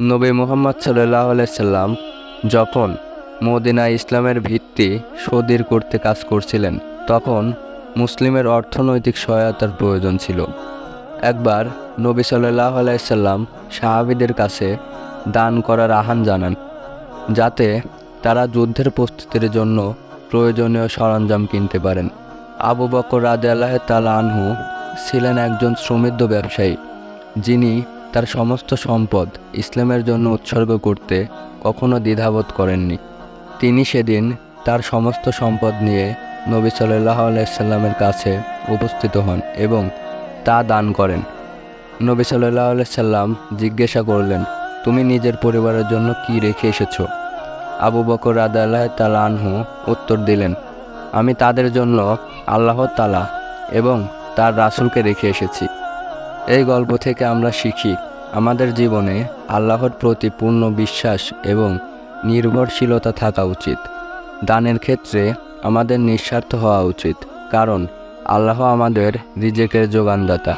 নবী মুহাম্মদ সাল্লাহ সাল্লাম যখন মদিনা ইসলামের ভিত্তি সদির করতে কাজ করছিলেন, তখন মুসলিমের অর্থনৈতিক সহায়তার প্রয়োজন ছিল। একবার নবী সাল্লাহ আলাইসাল্লাম সাহাবিদের কাছে দান করার আহ্বান জানান, যাতে তারা যুদ্ধের প্রস্তুতির জন্য প্রয়োজনীয় সরঞ্জাম কিনতে পারেন। আবু বকর রাজে আল্লাহ তালা আনহু ছিলেন একজন সমৃদ্ধ ব্যবসায়ী, যিনি তার সমস্ত সম্পদ ইসলামের জন্য উৎসর্গ করতে কখনো দ্বিধাবোধ করেননি। তিনি সেদিন তার সমস্ত সম্পদ নিয়ে নবী সাল্লাহ আলাইসাল্লামের কাছে উপস্থিত হন এবং তা দান করেন। নবী সাল্লাহ আলাইসাল্লাম জিজ্ঞাসা করলেন, তুমি নিজের পরিবারের জন্য কি রেখে এসেছ? আবু বকর আদাল্লাহ তালা আনহু উত্তর দিলেন, আমি তাদের জন্য আল্লাহ তালা এবং তার রাসূলকে রেখে এসেছি। এই গল্প থেকে আমরা শিখি, আমাদের জীবনে আল্লাহর প্রতি পূর্ণ বিশ্বাস এবং নির্ভরশীলতা থাকা উচিত। দানের ক্ষেত্রে আমাদের নিঃস্বার্থ হওয়া উচিত, কারণ আল্লাহ আমাদের রিজেকের যোগানদাতা।